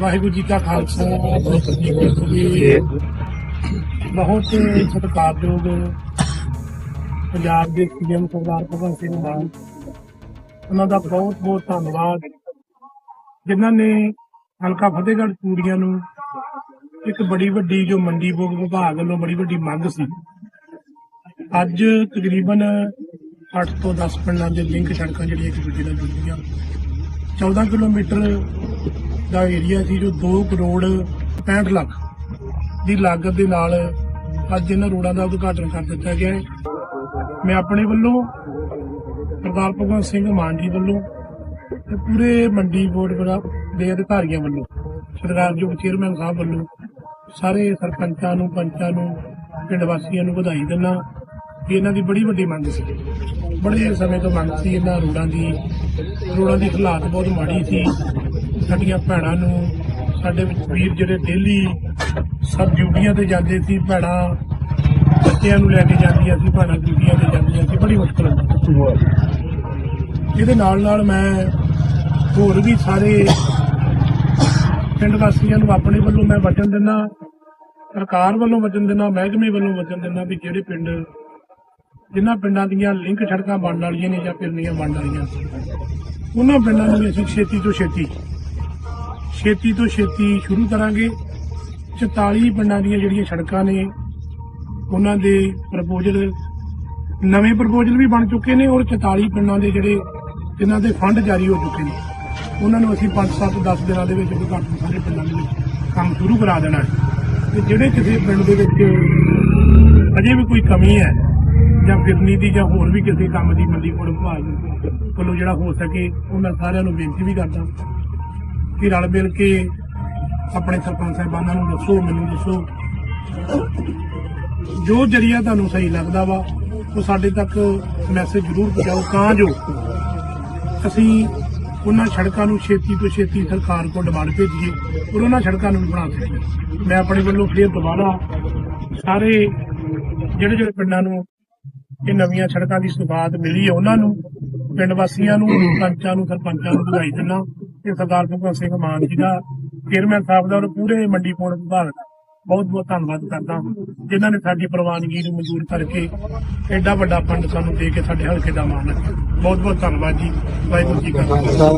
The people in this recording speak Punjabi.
ਵਾਹਿਗੁਰੂ ਜੀ ਕਾ ਖਾਲਸਾ, ਵਾਹਿਗੁਰੂ ਜੀ ਕੀ ਫਤਿਹ। ਬਹੁਤ ਸਤਿਕਾਰਯੋਗ ਪੰਜਾਬ ਦੇ ਸੀਐਮ ਸਰਦਾਰ ਭਗਵੰਤ ਸਿੰਘ ਮਾਨ, ਉਹਨਾਂ ਦਾ ਬਹੁਤ ਬਹੁਤ ਧੰਨਵਾਦ। ਜਿਨ੍ਹਾਂ ਨੇ ਹਲਕਾ ਫਤਿਹਗੜ੍ਹ ਚੂੜੀਆਂ ਨੂੰ ਇੱਕ ਬੜੀ ਵੱਡੀ ਜੋ ਮੰਡੀ ਬੋਗ ਵਿਭਾਗ ਵੱਲੋਂ ਬੜੀ ਵੱਡੀ ਮੰਗ ਸੀ। ਅੱਜ ਤਕਰੀਬਨ 8 ਤੋਂ 10 ਪਿੰਡਾਂ ਦੇ ਲਿੰਕ ਸੜਕਾਂ ਜਿਹੜੀਆਂ ਇੱਕ ਦੂਜੇ ਨਾਲ ਜੁੜੀਆਂ। 14 ਕਿਲੋਮੀਟਰ ਦਾ ਏਰੀਆ ਸੀ ਜੋ 2 ਕਰੋੜ 65 ਲੱਖ ਦੀ ਲਾਗਤ ਦੇ ਨਾਲ ਅੱਜ ਇਹਨਾਂ ਰੋਡਾਂ ਦਾ ਉਦਘਾਟਨ ਕਰ ਦਿੱਤਾ ਗਿਆ ਹੈ। ਮੈਂ ਆਪਣੇ ਵੱਲੋਂ ਸਰਦਾਰ ਭਗਵੰਤ ਸਿੰਘ ਮਾਨ ਜੀ ਵੱਲੋਂ ਤੇ ਪੂਰੇ ਮੰਡੀ ਬੋਰਡ ਦੇ ਅਧਿਕਾਰੀਆਂ ਵੱਲੋਂ ਸਰਕਾਰਯੋਗ ਚੇਅਰਮੈਨ ਸਾਹਿਬ ਵੱਲੋਂ ਸਾਰੇ ਸਰਪੰਚਾਂ ਨੂੰ, ਪੰਚਾਂ ਨੂੰ, ਪਿੰਡ ਵਾਸੀਆਂ ਨੂੰ ਵਧਾਈ ਦਿੰਦਾ ਕਿ ਇਹਨਾਂ ਦੀ ਬੜੀ ਵੱਡੀ ਮੰਗ ਸੀ। ਬੜੇ ਸਮੇਂ ਤੋਂ ਮੰਗ ਸੀ ਇਹਨਾਂ ਰੋਡਾਂ ਦੀ ਰੋਡਾਂ ਦੀ ਹਾਲਾਤ ਬਹੁਤ ਮਾੜੀ ਸੀ। ਸਾਡੀਆਂ ਭੈਣਾਂ ਨੂੰ ਸਾਡੇ ਵਿੱਚ ਵੀਰ ਜਿਹੜੇ ਡੇਲੀ ਸਭ ਡਿਊਟੀਆਂ ਤੇ ਜਾਂਦੇ ਸੀ, ਭੈਣਾਂ ਬੱਚਿਆਂ ਨੂੰ ਲੈ ਕੇ ਜਾਂਦੀਆਂ ਸੀ, ਭੈਣਾਂ ਡਿਊਟੀਆਂ ਤੇ ਜਾਂਦੀਆਂ ਸੀ, ਬੜੀ ਮੁਸ਼ਕਲ ਹੁੰਦੀ ਇਹਦੇ ਨਾਲ ਨਾਲ ਮੈਂ ਹੋਰ ਵੀ ਸਾਰੇ ਪਿੰਡ ਵਾਸੀਆਂ ਨੂੰ ਆਪਣੇ ਵੱਲੋਂ ਮੈਂ ਵਚਨ ਦਿੰਦਾ, ਸਰਕਾਰ ਵੱਲੋਂ ਵਚਨ ਦਿੰਦਾ, ਮਹਿਕਮੇ ਵੱਲੋਂ ਵਚਨ ਦਿੰਦਾ ਵੀ ਜਿਹੜੇ ਪਿੰਡ, ਜਿਨ੍ਹਾਂ ਪਿੰਡਾਂ ਦੀਆਂ ਲਿੰਕ ਸੜਕਾਂ ਬਣਨ ਵਾਲੀਆਂ ਨੇ ਜਾਂ ਫਿਰਨੀਆਂ ਬਣਨ ਵਾਲੀਆਂ, ਉਹਨਾਂ ਪਿੰਡਾਂ ਨੂੰ ਵੀ ਅਸੀਂ ਛੇਤੀ ਤੋਂ ਛੇਤੀ ਛੇਤੀ ਤੋਂ ਛੇਤੀ ਸ਼ੁਰੂ ਕਰਾਂਗੇ। 44 ਪਿੰਡਾਂ ਦੀਆਂ ਜਿਹੜੀਆਂ ਸੜਕਾਂ ਨੇ, ਉਹਨਾਂ ਦੇ ਪ੍ਰਪੋਜ਼ਲ, ਨਵੇਂ ਪ੍ਰਪੋਜ਼ਲ ਵੀ ਬਣ ਚੁੱਕੇ ਨੇ ਔਰ 44 ਪਿੰਡਾਂ ਦੇ ਜਿਹੜੇ ਜਿਨ੍ਹਾਂ ਦੇ ਫੰਡ ਜਾਰੀ ਹੋ ਚੁੱਕੇ ਨੇ, ਉਹਨਾਂ ਨੂੰ ਅਸੀਂ 5 7 10 ਦਿਨਾਂ ਦੇ ਵਿੱਚ ਉਦਘਾਟਨ ਸਾਰੇ ਪਿੰਡਾਂ ਦੇ ਵਿੱਚ ਕੰਮ ਸ਼ੁਰੂ ਕਰਾ ਦੇਣਾ ਹੈ। ਤੇ ਜਿਹੜੇ ਕਿਸੇ ਪਿੰਡ ਦੇ ਵਿੱਚ ਅਜੇ ਵੀ ਕੋਈ ਕਮੀ ਹੈ, ਜਾਂ ਫਿਰਨੀ ਦੀ ਜਾਂ ਹੋਰ ਵੀ ਕਿਸੇ ਕੰਮ ਦੀ ਮੰਡੀ ਕੋਲ ਵਿਭਾਗ ਵੱਲੋਂ ਜਿਹੜਾ ਹੋ ਸਕੇ, ਉਹਨਾਂ ਸਾਰਿਆਂ ਨੂੰ ਬੇਨਤੀ ਵੀ ਕਰਦਾ। ਕਿ ਰਲ ਮਿਲ ਕੇ ਆਪਣੇ ਸਰਪੰਚ ਸਾਹਿਬਾਨਾਂ ਨੂੰ ਦੱਸੋ, ਮੈਨੂੰ ਦੱਸੋ। ਜੋ ਜਰੀਆ ਤੁਹਾਨੂੰ ਸਹੀ ਲੱਗਦਾ ਵਾ, ਉਹ ਸਾਡੇ ਤੱਕ ਮੈਸੇਜ ਜ਼ਰੂਰ ਪਹੁੰਚਾਓ, ਤਾਂ ਜੋ ਅਸੀਂ ਉਹਨਾਂ ਸੜਕਾਂ ਨੂੰ ਛੇਤੀ ਤੋਂ ਛੇਤੀ ਸਰਕਾਰ ਕੋਲ ਡਿਮਾਂਡ ਭੇਜੀਏ ਔਰ ਉਹਨਾਂ ਸੜਕਾਂ ਨੂੰ ਬਣਾ ਸਕੀਏ। ਮੈਂ ਆਪਣੇ ਵੱਲੋਂ ਫਿਰ ਦੁਬਾਰਾ ਸਾਰੇ ਜਿਹੜੇ ਜਿਹੜੇ ਪਿੰਡਾਂ ਨੂੰ ਇਹ ਨਵੀਆਂ ਸੜਕਾਂ ਦੀ ਸੁਗਾਤ ਮਿਲੀ ਹੈ, ਉਹਨਾਂ ਨੂੰ, ਪਿੰਡ ਵਾਸੀਆਂ ਨੂੰ, ਪੰਚਾਂ ਨੂੰ, ਸਰਪੰਚਾਂ ਨੂੰ ਵਧਾਈ ਦਿੰਦਾ। ਤੇ ਸਰਦਾਰ ਭਗਵੰਤ ਸਿੰਘ ਮਾਨ ਜੀ ਦਾ ਚੇਅਰਮੈਨ ਸਾਹਿਬ ਦਾ ਔਰ ਪੂਰੇ ਮੰਡੀ ਪੌਣ ਵਿਭਾਗ ਦਾ ਬਹੁਤ ਬਹੁਤ ਧੰਨਵਾਦ ਕਰਦਾ ਜਿਨ੍ਹਾਂ ਨੇ ਸਾਡੀ ਪ੍ਰਵਾਨਗੀ ਨੂੰ ਮਨਜ਼ੂਰ ਕਰਕੇ ਐਡਾ ਵੱਡਾ ਫੰਡ ਸਾਨੂੰ ਦੇ ਕੇ ਸਾਡੇ ਹਲਕੇ ਦਾ ਮਾਣ ਰੱਖਿਆ ਬਹੁਤ ਬਹੁਤ ਧੰਨਵਾਦ ਜੀ। ਵਾਹਿਗੁਰੂ ਜੀ ਕਾ ਖਾਲਸਾ।